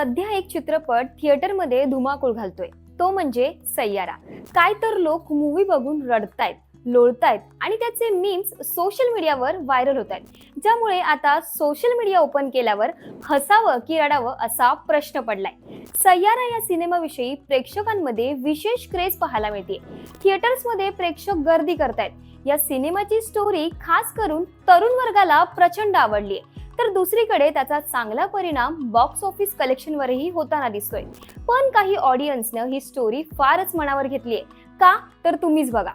सध्या एक चित्रपट थिएटरमध्ये धुमाकूळ घालतोय. तो म्हणजे सय्यारा. काय तर लोक मूवी बघून रडतायत लोळतायत आणि त्याचे मीम्स सोशल मीडियावर व्हायरल होत आहेत ज्यामुळे आता सोशल मीडिया ओपन केल्यावर हसावं की रडावं असा प्रश्न पडलाय. सय्यारा या सिनेमाविषयी प्रेक्षकांमध्ये विशेष क्रेज पाहायला मिळते. थिएटर्समध्ये प्रेक्षक गर्दी करतायत. या सिनेमाची स्टोरी खास करून तरुण वर्गाला प्रचंड आवडली आहे तर दुसरीकडे त्याचा चांगला परिणाम बॉक्स ऑफिस कलेक्शनवरही होताना दिसतोय. पण काही ऑडियन्सनं ही स्टोरी फारच मनावर घेतली आहे का? तर तुम्हीच बघा.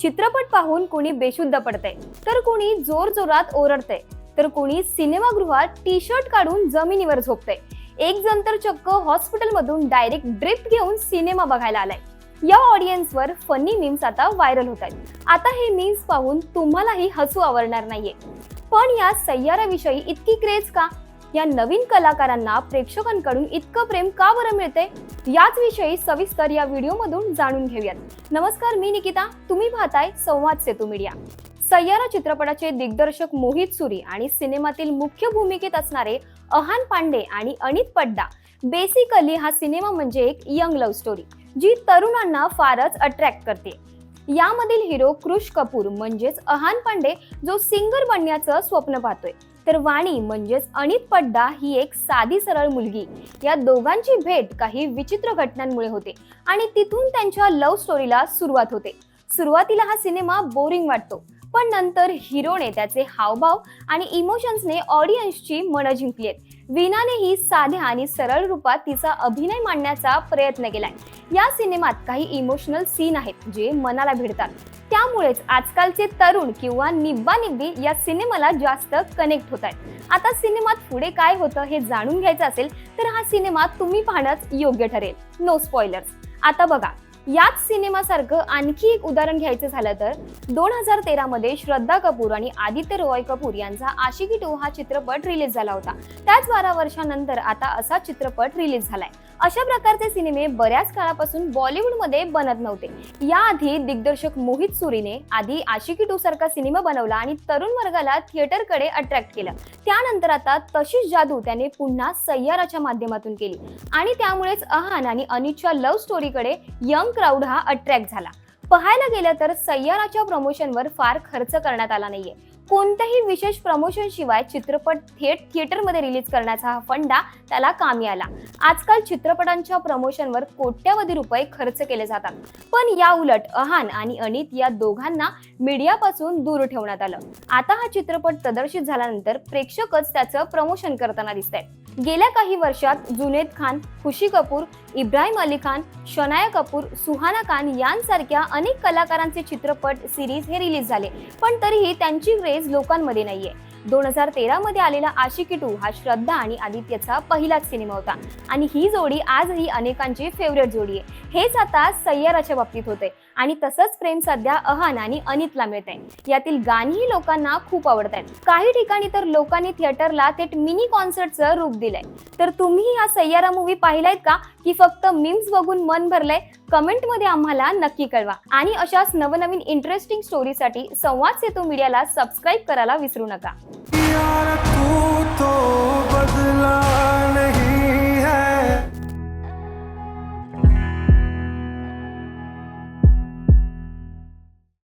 चित्रपट पाहून कोणी बेशुद्ध पडतंय. तर कोणी जोर जोरात ओरडतंय. तर कोणी सिनेमागृहात टी शर्ट काढून जमिनीवर झोपतंय. एक जण तर चक्क हॉस्पिटलमधून डायरेक्ट ड्रिप घेऊन सिनेमा बघायला आलाय. या ऑडियन्सवर फनी मीम्स आता व्हायरल होत आहेत. आता हे मीम्स पाहून तुम्हालाही हसू आवरणार नाहीये. पण या सय्याराविषयी इतकी क्रेज का? या नवीन कलाकारांना प्रेक्षकांकडून इतकं प्रेम का बरं मिळते याच विषयी सविस्तर या व्हिडिओमधून जाणून घेऊयात. नमस्कार मी निकिता. तुम्ही पाहताय संवाद सेतू मीडिया. सय्यारा चित्रपटाचे दिग्दर्शक मोहित सुरी आणि सिनेमातील मुख्य भूमिकेत असणारे अहान पांडे आणि अनित पड्डा. बेसिकली हा सिनेमा म्हणजे एक यंग लव्ह स्टोरी जी तरुणांना फारच अट्रॅक्ट करते. यामधील हिरो कृष कपूर म्हणजेच अहान पांडे जो सिंगर बनण्याचं स्वप्न पाहतोय. तर वाणी म्हणजेच अनित पड्डा ही एक साधी सरळ मुलगी. या दोघांची भेट काही विचित्र घटनांमुळे होते आणि तिथून त्यांच्या लव्ह स्टोरीला सुरुवात होते. सुरुवातीला हा सिनेमा बोरिंग वाटतो. पण नंतर हिरोने त्याचे हावभाव आणि इमोशन्सने ऑडियन्सची मनं जिंकली आहेत. विनानेही साध्या आणि सरळ रूपात तिचा अभिनय मांडण्याचा प्रयत्न केलाय. या सिनेमात काही इमोशनल सीन आहेत जे मनाला भिडतात. त्यामुळेच आजकालचे तरुण किंवा निब्बा निब्बी या सिनेमाला जास्त कनेक्ट होत आहेत. आता सिनेमात पुढे काय होतं हे जाणून घ्यायचं असेल तर हा सिनेमा तुम्ही पाहणंच योग्य ठरेल. नो स्पॉयलर्स आता बघा याच सिनेमासारखं आणखी एक उदाहरण घ्यायचं झालं तर दोन हजार तेरामध्ये श्रद्धा कपूर आणि आदित्य रॉय कपूर यांचा आशिकी टू हा चित्रपट रिलीज झाला होता. त्याच बारा वर्षानंतर आता असा चित्रपट रिलीज झालाय. अशा प्रकारचे सिनेमे बऱ्याच काळापासून बॉलिवूडमध्ये बनत नव्हते. याआधी दिग्दर्शक मोहित सुरीने आधी आशिकी टू सारखा सिनेमा बनवला आणि तरुण वर्गाला थिएटरकडे अट्रॅक्ट केलं. त्यानंतर आता तशीच जादू त्याने पुन्हा सय्याराच्या माध्यमातून केली. आणि त्यामुळेच अहान आणि अनितच्या लव्ह स्टोरीकडे यंग क्राऊड हा अट्रॅक्ट झाला. पाहायला गेलं तर सय्याराच्या प्रमोशनवर फार खर्च करण्यात आला नाहीये. कोणत्याही विशेष प्रमोशन शिवाय चित्रपट थेट थिएटरमध्ये रिलीज करण्याचा हा फंडा त्याला कामी आला. आजकाल चित्रपटांच्या प्रमोशनवर कोट्यवधी रुपये खर्च केले जातात. पण या उलट अहान आणि अनित या दोघांना मीडियापासून दूर ठेवण्यात आलं. आता हा चित्रपट प्रदर्शित झाल्यानंतर प्रेक्षकच त्याचं प्रमोशन करताना दिसत आहेत गेल्या काही वर्षात जुनेद खान खुशी कपूर इब्राहिम अली खान शनाया कपूर सुहाना खान यांसारख्या अनेक कलाकारांचे चित्रपट सिरीज हे रिलीज झाले. पण तरीही त्यांची क्रेज लोकांमध्ये नाहीये. दोन हजार तेरा मध्ये आलेला आशिकी टू हा श्रद्धा आणि आदित्यचा पहिलाच सिनेमा होता. आणि ही जोडी आजही अनेकांची फेवरेट जोडी आहे. हेच आता सय्याराच्या बाबतीत होते आणि तसंच प्रेम सध्या अहान आणि अनितला मिळत आहे यातील गाणीही लोकांना खूप आवडत आहेत काही ठिकाणी तर लोकांनी थिएटरला थेट मिनी कॉन्सर्टचं रूप दिलंय. तर तुम्ही हा सय्यारा मूवी पाहिलायत का? की फक्त मीम्स बघून मन भरलंय? कमेंटमध्ये आम्हाला नक्की कळवा. आणि अशाच नवनवीन इंटरेस्टिंग स्टोरीसाठी संवाद सेतू मीडियाला सबस्क्राईब करायला विसरू नका.